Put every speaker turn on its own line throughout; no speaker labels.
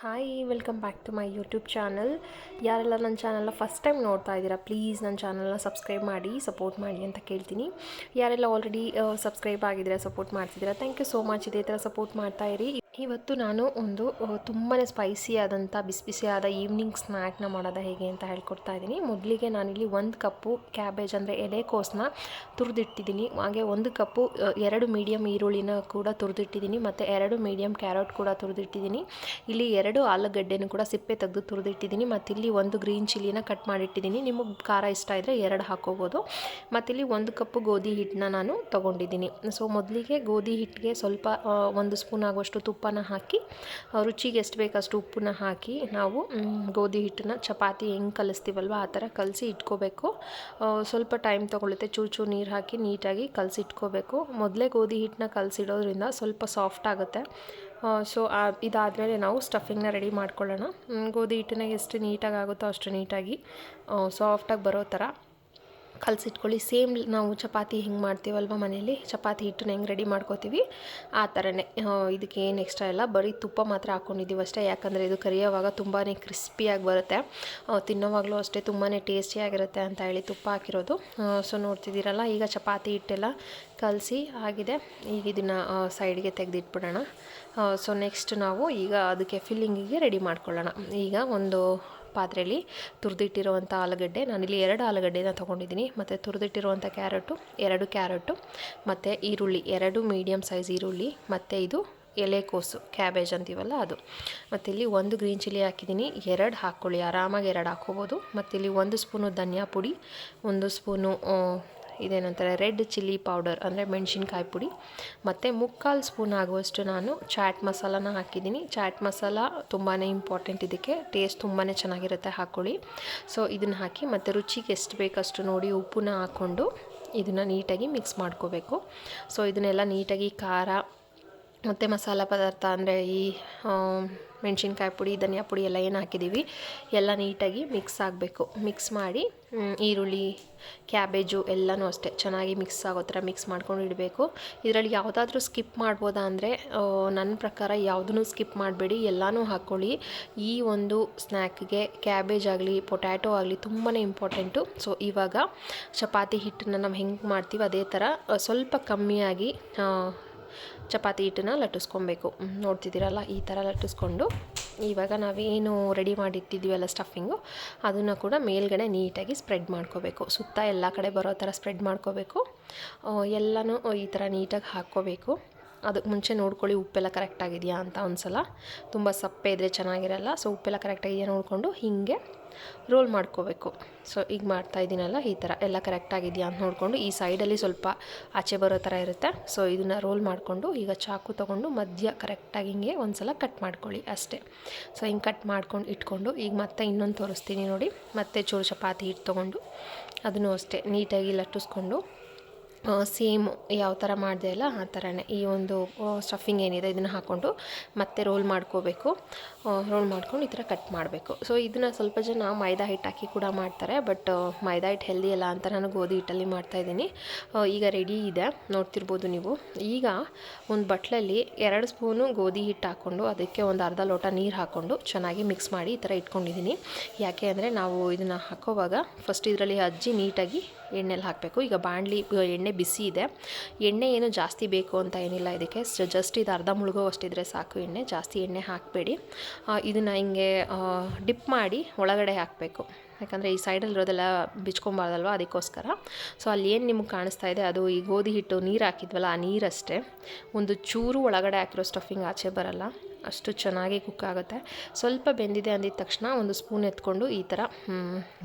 Hi welcome back to my YouTube channel ಯಾರೆಲ್ಲ ನನ್ನ ಚಾನಲ್ನ ಫಸ್ಟ್ ಟೈಮ್ ನೋಡ್ತಾ ಇದ್ದೀರಾ ಪ್ಲೀಸ್ ನನ್ನ ಚಾನಲ್ನ ಸಬ್ಸ್ಕ್ರೈಬ್ ಮಾಡಿ ಸಪೋರ್ಟ್ ಮಾಡಿ ಅಂತ ಕೇಳ್ತೀನಿ. ಯಾರೆಲ್ಲ ಆಲ್ರೆಡಿ ಸಬ್ಸ್ಕ್ರೈಬ್ ಆಗಿದ್ದೀರಾ ಸಪೋರ್ಟ್ ಮಾಡ್ತಿದ್ದೀರಾ ಥ್ಯಾಂಕ್ ಯು ಸೋ ಮಚ್ ಇದೇ ಥರ ಸಪೋರ್ಟ್ ಮಾಡ್ತಾ ಇರಿ. ಇವತ್ತು ನಾನು ಒಂದು ತುಂಬಾ ಸ್ಪೈಸಿ ಆದಂಥ ಬಿಸಿ ಬಿಸಿಯಾದ ಈವ್ನಿಂಗ್ ಸ್ನ್ಯಾಕ್ನ ಮಾಡೋದು ಹೇಗೆ ಅಂತ ಹೇಳ್ಕೊಡ್ತಾ ಇದ್ದೀನಿ ಮೊದಲಿಗೆ ನಾನಿಲ್ಲಿ ಒಂದು ಕಪ್ಪು ಕ್ಯಾಬೇಜ್ ಅಂದರೆ ಎಲೆಕೋಸನ್ನ ತುರಿದಿಟ್ಟಿದ್ದೀನಿ ಹಾಗೆ ಒಂದು ಕಪ್ಪು ಎರಡು ಮೀಡಿಯಮ್ ಈರುಳ್ಳಿನ ಕೂಡ ತುರಿದಿಟ್ಟಿದ್ದೀನಿ ಮತ್ತು ಎರಡು ಮೀಡಿಯಮ್ ಕ್ಯಾರೆಟ್ ಕೂಡ ತುರಿದಿಟ್ಟಿದ್ದೀನಿ ಇಲ್ಲಿ ಎರಡು ಆಲೂಗಡ್ಡೆನೂ ಕೂಡ ಸಿಪ್ಪೆ ತೆಗೆದು ತುರಿದಿಟ್ಟಿದ್ದೀನಿ ಮತ್ತು ಇಲ್ಲಿ ಒಂದು ಗ್ರೀನ್ ಚಿಲ್ಲಿನ ಕಟ್ ಮಾಡಿಟ್ಟಿದ್ದೀನಿ ನಿಮಗೆ ಖಾರ ಇಷ್ಟ ಇದ್ದರೆ ಎರಡು ಹಾಕೋಬೋದು. ಮತ್ತಿಲ್ಲಿ ಒಂದು ಕಪ್ಪು ಗೋಧಿ ಹಿಟ್ಟನ್ನ ನಾನು ತೊಗೊಂಡಿದ್ದೀನಿ ಸೊ ಮೊದಲಿಗೆ ಗೋಧಿ ಹಿಟ್ಟಿಗೆ ಸ್ವಲ್ಪ ಒಂದು ಸ್ಪೂನ್ ಆಗುವಷ್ಟು ತುಪ್ಪನ ಹಾಕಿ ರುಚಿಗೆ ಎಷ್ಟು ಬೇಕಷ್ಟು ಉಪ್ಪನ್ನ ಹಾಕಿ ನಾವು ಗೋಧಿ ಹಿಟ್ಟನ್ನ ಚಪಾತಿ ಹೆಂಗೆ ಕಲಿಸ್ತೀವಲ್ವ ಆ ಥರ ಕಲಸಿ ಇಟ್ಕೋಬೇಕು. ಸ್ವಲ್ಪ ಟೈಮ್ ತೊಗೊಳುತ್ತೆ, ಚೂರು ನೀರು ಹಾಕಿ ನೀಟಾಗಿ ಕಲಸಿ ಇಟ್ಕೋಬೇಕು. ಮೊದಲೇ ಗೋಧಿ ಹಿಟ್ಟನ್ನ ಕಲಸಿಡೋದ್ರಿಂದ ಸ್ವಲ್ಪ ಸಾಫ್ಟ್ ಆಗುತ್ತೆ. ಸೊ ಇದಾದಮೇಲೆ ನಾವು ಸ್ಟಫಿಂಗ್ನ ರೆಡಿ ಮಾಡ್ಕೊಳ್ಳೋಣ. ಗೋಧಿ ಹಿಟ್ಟನ್ನ ಎಷ್ಟು ನೀಟಾಗಿ ಆಗುತ್ತೋ ಅಷ್ಟು ನೀಟಾಗಿ ಸಾಫ್ಟಾಗಿ ಬರೋ ಥರ. ಕಲಸಿಟ್ಕೊಳ್ಳಿ. ಸೇಮ್ ನಾವು ಚಪಾತಿ ಹೆಂಗೆ ಮಾಡ್ತೀವಲ್ವ ಮನೇಲಿ ಚಪಾತಿ ಹಿಟ್ಟನ್ನ ಹೆಂಗೆ ರೆಡಿ ಮಾಡ್ಕೋತೀವಿ? ಆ ಥರನೇ ಇದಕ್ಕೆ ಏನು ಎಕ್ಸ್ಟ್ರಾ ಇಲ್ಲ. ಬರೀ ತುಪ್ಪ ಮಾತ್ರ ಹಾಕ್ಕೊಂಡಿದ್ದೀವಿ ಅಷ್ಟೇ. ಯಾಕಂದರೆ ಇದು ಕರಿಯೋವಾಗ ತುಂಬಾ ಕ್ರಿಸ್ಪಿಯಾಗಿ ಬರುತ್ತೆ. ತಿನ್ನೋವಾಗಲೂ ಅಷ್ಟೇ ತುಂಬಾ ಟೇಸ್ಟಿಯಾಗಿರುತ್ತೆ ಅಂತ ಹೇಳಿ ತುಪ್ಪ ಹಾಕಿರೋದು. ಸೊ ನೋಡ್ತಿದ್ದೀರಲ್ಲ, ಈಗ ಚಪಾತಿ ಹಿಟ್ಟೆಲ್ಲ ಕಲಸಿ ಆಗಿದೆ. ಈಗ ಇದನ್ನು ಸೈಡ್ಗೆ ತೆಗೆದಿಟ್ಬಿಡೋಣ. ಸೊ ನೆಕ್ಸ್ಟ್ ನಾವು ಈಗ ಅದಕ್ಕೆ ಫಿಲ್ಲಿಂಗಿಗೆ ರೆಡಿ ಮಾಡ್ಕೊಳ್ಳೋಣ. ಈಗ ಒಂದು ಪಾತ್ರೆಯಲ್ಲಿ ತುರಿದಿಟ್ಟಿರುವಂಥ ಆಲೂಗಡ್ಡೆ. ನಾನಿಲ್ಲಿ ಎರಡು ಆಲೂಗಡ್ಡೆನ ತೊಗೊಂಡಿದ್ದೀನಿ. ಮತ್ತು ತುರಿದಿಟ್ಟಿರುವಂಥ ಕ್ಯಾರೆಟು, ಎರಡು ಕ್ಯಾರೆಟು, ಮತ್ತು ಈರುಳ್ಳಿ, ಎರಡು ಮೀಡಿಯಮ್ ಸೈಜ್ ಈರುಳ್ಳಿ, ಮತ್ತು ಇದು ಎಲೆಕೋಸು ಕ್ಯಾಬೇಜ್ ಅಂತೀವಲ್ಲ ಅದು. ಮತ್ತು ಇಲ್ಲಿ ಒಂದು ಗ್ರೀನ್ ಚಿಲ್ಲಿ ಹಾಕಿದ್ದೀನಿ. ಎರಡು ಹಾಕ್ಕೊಳ್ಳಿ, ಆರಾಮಾಗಿ ಎರಡು ಹಾಕ್ಕೋಬೋದು. ಮತ್ತು ಇಲ್ಲಿ ಒಂದು ಸ್ಪೂನು ಧನಿಯಾ ಪುಡಿ, ಒಂದು ಸ್ಪೂನು ಇದೇನಂತಾರೆ ರೆಡ್ ಚಿಲ್ಲಿ ಪೌಡರ್ ಅಂದರೆ ಮೆಣಸಿನ್ಕಾಯಿ ಪುಡಿ. ಮತ್ತು ಮುಕ್ಕಾಲು ಸ್ಪೂನ್ ಆಗುವಷ್ಟು ನಾನು ಚಾಟ್ ಮಸಾಲಾನ ಹಾಕಿದ್ದೀನಿ. ಚಾಟ್ ಮಸಾಲ ತುಂಬಾ ಇಂಪಾರ್ಟೆಂಟ್ ಇದಕ್ಕೆ. ಟೇಸ್ಟ್ ತುಂಬಾ ಚೆನ್ನಾಗಿರುತ್ತೆ ಹಾಕ್ಕೊಳ್ಳಿ ಸೊ ಇದನ್ನು ಹಾಕಿ ಮತ್ತು ರುಚಿಗೆ ಎಷ್ಟು ಬೇಕಷ್ಟು ನೋಡಿ ಉಪ್ಪನ್ನ ಹಾಕ್ಕೊಂಡು ಇದನ್ನು ನೀಟಾಗಿ ಮಿಕ್ಸ್ ಮಾಡ್ಕೋಬೇಕು. ಸೊ ಇದನ್ನೆಲ್ಲ ನೀಟಾಗಿ ಖಾರ ಮತ್ತು ಮಸಾಲ ಪದಾರ್ಥ ಅಂದರೆ ಈ ಮೆಣಸಿನ್ಕಾಯಿ ಪುಡಿ, ಧನಿಯಾ ಪುಡಿ ಎಲ್ಲ ಏನು ಹಾಕಿದ್ದೀವಿ ಎಲ್ಲ ನೀಟಾಗಿ ಮಿಕ್ಸ್ ಆಗಬೇಕು. ಮಿಕ್ಸ್ ಮಾಡಿ ಈರುಳ್ಳಿ, ಕ್ಯಾಬೇಜು ಎಲ್ಲನೂ ಅಷ್ಟೇ ಚೆನ್ನಾಗಿ ಮಿಕ್ಸ್ ಆಗೋ ಥರ ಮಿಕ್ಸ್ ಮಾಡ್ಕೊಂಡು ಇಡಬೇಕು. ಇದರಲ್ಲಿ ಯಾವುದಾದ್ರೂ ಸ್ಕಿಪ್ ಮಾಡ್ಬೋದಾ ಅಂದರೆ ನನ್ನ ಪ್ರಕಾರ ಯಾವುದನ್ನು ಸ್ಕಿಪ್ ಮಾಡಬೇಡಿ. ಎಲ್ಲನೂ ಹಾಕ್ಕೊಳ್ಳಿ ಈ ಒಂದು ಸ್ನ್ಯಾಕ್ಗೆ ಕ್ಯಾಬೇಜ್ ಆಗಲಿ ಪೊಟ್ಯಾಟೊ ಆಗಲಿ ತುಂಬಾ ಇಂಪಾರ್ಟೆಂಟು ಸೊ ಇವಾಗ ಚಪಾತಿ ಹಿಟ್ಟನ್ನು ನಾವು ಹೆಂಗೆ ಮಾಡ್ತೀವಿ ಅದೇ ಥರ ಸ್ವಲ್ಪ ಕಮ್ಮಿಯಾಗಿ ಚಪಾತಿ ಹಿಟ್ಟನ್ನ ಲಟ್ಟಿಸ್ಕೊಬೇಕು. ನೋಡ್ತಿದ್ದೀರಲ್ಲ, ಈ ಥರ ಲಟ್ಟಿಸ್ಕೊಂಡು ಇವಾಗ ನಾವೇನು ರೆಡಿ ಮಾಡಿಟ್ಟಿದ್ದೀವಲ್ಲ ಸ್ಟಫಿಂಗು, ಅದನ್ನು ಕೂಡ ಮೇಲ್ಗಡೆ ನೀಟಾಗಿ ಸ್ಪ್ರೆಡ್ ಮಾಡ್ಕೋಬೇಕು. ಸುತ್ತ ಎಲ್ಲ ಕಡೆ ಬರೋ ಥರ ಸ್ಪ್ರೆಡ್ ಮಾಡ್ಕೋಬೇಕು. ಎಲ್ಲನೂ ಈ ಥರ ನೀಟಾಗಿ ಹಾಕ್ಕೋಬೇಕು. ಅದಕ್ಕೆ ಮುಂಚೆ ನೋಡ್ಕೊಳ್ಳಿ ಉಪ್ಪೆಲ್ಲ ಕರೆಕ್ಟಾಗಿದೆಯಾ ಅಂತ ಒಂದ್ಸಲ. ತುಂಬ ಸಪ್ಪೆ ಇದ್ದರೆ ಚೆನ್ನಾಗಿರಲ್ಲ ಸೊ ಉಪ್ಪೆಲ್ಲ ಕರೆಕ್ಟಾಗಿದೆಯಾ ನೋಡಿಕೊಂಡು ಹೀಗೆ ರೋಲ್ ಮಾಡ್ಕೋಬೇಕು. ಸೊ ಈಗ ಮಾಡ್ತಾ ಇದ್ದೀನಲ್ಲ ಈ ಥರ ಎಲ್ಲ ಕರೆಕ್ಟಾಗಿದೆಯಾ ಅಂತ ನೋಡಿಕೊಂಡು ಈ ಸೈಡಲ್ಲಿ ಸ್ವಲ್ಪ ಆಚೆ ಬರೋ ಥರ ಇರುತ್ತೆ. ಸೊ ಇದನ್ನು ರೋಲ್ ಮಾಡಿಕೊಂಡು ಈಗ ಚಾಕು ತೊಗೊಂಡು ಮಧ್ಯ ಕರೆಕ್ಟಾಗಿ ಹಿಂಗೆ ಒಂದ್ಸಲ ಕಟ್ ಮಾಡ್ಕೊಳ್ಳಿ ಅಷ್ಟೇ. ಸೊ ಹಿಂಗೆ ಕಟ್ ಮಾಡ್ಕೊಂಡು ಇಟ್ಕೊಂಡು ಈಗ ಮತ್ತೆ ಇನ್ನೊಂದು ತೋರಿಸ್ತೀನಿ ನೋಡಿ. ಮತ್ತೆ ಚೂರು ಚಪಾತಿ ಹಿಟ್ಟು ತೊಗೊಂಡು ಅದನ್ನು ಅಷ್ಟೇ ನೀಟಾಗಿ ಲಟ್ಟಿಸ್ಕೊಂಡು ಸೇಮ್ ಯಾವ ಥರ ಮಾಡಿದೆ ಅಲ್ಲ, ಆ ಥರನೇ ಈ ಒಂದು ಸ್ಟಫಿಂಗ್ ಏನಿದೆ, ಇದನ್ನು ಹಾಕ್ಕೊಂಡು ಮತ್ತೆ ರೋಲ್ ಮಾಡ್ಕೋಬೇಕು. ರೋಲ್ ಮಾಡ್ಕೊಂಡು ಈ ಥರ ಕಟ್ ಮಾಡಬೇಕು. ಸೊ ಇದನ್ನು ಸ್ವಲ್ಪ ಜನ ಮೈದಾ ಹಿಟ್ಟು ಹಾಕಿ ಕೂಡ ಮಾಡ್ತಾರೆ ಬಟ್ ಮೈದಾ ಹಿಟ್ಟು ಹೆಲ್ದಿ ಅಲ್ಲ ಅಂತ ನಾನು ಗೋಧಿ ಹಿಟ್ಟಲ್ಲಿ ಮಾಡ್ತಾಯಿದ್ದೀನಿ ಈಗ ರೆಡಿ ಇದೆ, ನೋಡ್ತಿರ್ಬೋದು ನೀವು. ಈಗ ಒಂದು ಬಟ್ಲಲ್ಲಿ ಎರಡು ಸ್ಪೂನು ಗೋಧಿ ಹಿಟ್ಟು ಹಾಕ್ಕೊಂಡು ಅದಕ್ಕೆ ಒಂದು ಅರ್ಧ ಲೋಟ ನೀರು ಹಾಕ್ಕೊಂಡು ಚೆನ್ನಾಗಿ ಮಿಕ್ಸ್ ಮಾಡಿ ಈ ಥರ ಇಟ್ಕೊಂಡಿದ್ದೀನಿ. ಯಾಕೆ ಅಂದರೆ ನಾವು ಇದನ್ನು ಹಾಕೋವಾಗ ಫಸ್ಟ್ ಇದರಲ್ಲಿ ಅಜ್ಜಿ ನೀಟಾಗಿ ಎಣ್ಣೆಲಿ ಹಾಕಬೇಕು. ಈಗ ಬಾಣಲಿ, ಎಣ್ಣೆ ಬಿಸಿ ಇದೆ. ಎಣ್ಣೆ ಏನು ಜಾಸ್ತಿ ಬೇಕು ಅಂತ ಏನಿಲ್ಲ ಇದಕ್ಕೆ. ಜಸ್ಟ್ ಇದು ಅರ್ಧ ಮುಳುಗೋ ಅಷ್ಟಿದ್ರೆ ಸಾಕು ಎಣ್ಣೆ. ಜಾಸ್ತಿ ಎಣ್ಣೆ ಹಾಕಬೇಡಿ. ಇದನ್ನು ಹಿಂಗೆ ಡಿಪ್ ಮಾಡಿ ಒಳಗಡೆ ಹಾಕಬೇಕು. ಯಾಕಂದರೆ ಈ ಸೈಡಲ್ಲಿರೋದೆಲ್ಲ ಬಿಚ್ಕೊಬಾರ್ದಲ್ವ ಅದಕ್ಕೋಸ್ಕರ. ಸೊ ಅಲ್ಲಿ ಏನು ನಿಮ್ಗೆ ಕಾಣಿಸ್ತಾ ಇದೆ? ಅದು ಈ ಗೋಧಿ ಹಿಟ್ಟು ನೀರು ಹಾಕಿದ್ವಲ್ಲ, ಆ ನೀರಷ್ಟೇ. ಒಂದು ಚೂರು ಒಳಗಡೆ ಹಾಕಿರೋ ಸ್ಟಫಿಂಗ್ ಆಚೆ ಬರಲ್ಲ. ಅಷ್ಟು ಚೆನ್ನಾಗಿ ಕುಕ್ ಆಗುತ್ತೆ. ಸ್ವಲ್ಪ ಬೆಂದಿದೆ ಅಂದಿದ ತಕ್ಷಣ ಒಂದು ಸ್ಪೂನ್ ಎತ್ಕೊಂಡು ಈ ಥರ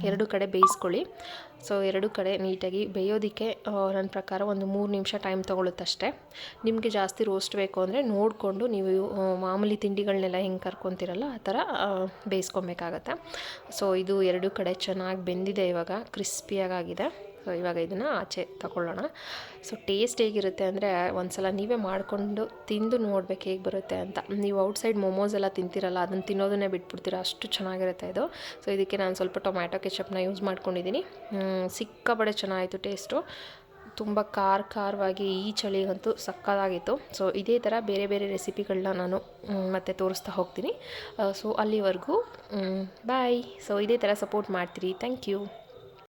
ಎರಡು ಕಡೆ ಬೇಯಿಸ್ಕೊಳ್ಳಿ. ಸೊ ಎರಡು ಕಡೆ ನೀಟಾಗಿ ಬೇಯೋದಕ್ಕೆ ನನ್ನ ಪ್ರಕಾರ ಒಂದು ಮೂರು ನಿಮಿಷ ಟೈಮ್ ತೊಗೊಳುತ್ತಷ್ಟೇ. ನಿಮಗೆ ಜಾಸ್ತಿ ರೋಸ್ಟ್ ಬೇಕು ಅಂದರೆ ನೋಡಿಕೊಂಡು ನೀವು ಮಾಮೂಲಿ ತಿಂಡಿಗಳನ್ನೆಲ್ಲ ಹೆಂಗೆ ಕರ್ಕೊತೀರಲ್ಲ, ಆ ಥರ ಬೇಯಿಸ್ಕೊಬೇಕಾಗತ್ತೆ. ಸೊ ಇದು ಎರಡು ಕಡೆ ಚೆನ್ನಾಗಿ ಬೆಂದಿದೆ ಇವಾಗ ಕ್ರಿಸ್ಪಿಯಾಗಿದೆ ಸೊ ಇವಾಗ ಇದನ್ನು ಆಚೆ ತಗೊಳ್ಳೋಣ ಸೊ ಟೇಸ್ಟ್ ಹೇಗಿರುತ್ತೆ ಅಂದರೆ ಒಂದ್ಸಲ ನೀವೇ ಮಾಡಿಕೊಂಡು ತಿಂದು ನೋಡ್ಬೇಕು ಹೇಗೆ ಬರುತ್ತೆ ಅಂತ. ನೀವು ಔಟ್ಸೈಡ್ ಮೊಮೋಸ್ ಎಲ್ಲ ತಿಂತೀರಲ್ಲ, ಅದನ್ನು ತಿನ್ನೋದನ್ನೇ ಬಿಟ್ಬಿಡ್ತೀರ. ಅಷ್ಟು ಚೆನ್ನಾಗಿರುತ್ತೆ ಇದು. ಸೊ ಇದಕ್ಕೆ ನಾನು ಸ್ವಲ್ಪ ಟೊಮ್ಯಾಟೊ ಕೆಚಪ್ನ ಯೂಸ್ ಮಾಡ್ಕೊಂಡಿದ್ದೀನಿ ಸಿಕ್ಕಾಪಡೆ ಚೆನ್ನಾಗಿತ್ತು ಟೇಸ್ಟು ತುಂಬ ಖಾರ ಖಾರವಾಗಿ ಈ ಚಳಿಗಂತೂ ಸಕ್ಕತ್ತಾಗಿತ್ತು ಸೊ ಇದೇ ಥರ ಬೇರೆ ಬೇರೆ ರೆಸಿಪಿಗಳನ್ನ ನಾನು ಮತ್ತೆ ತೋರಿಸ್ತಾ ಹೋಗ್ತೀನಿ. ಸೊ ಅಲ್ಲಿವರೆಗೂ ಬಾಯ್ ಸೊ ಇದೇ ಥರ ಸಪೋರ್ಟ್ ಮಾಡ್ತೀರಿ. Thank you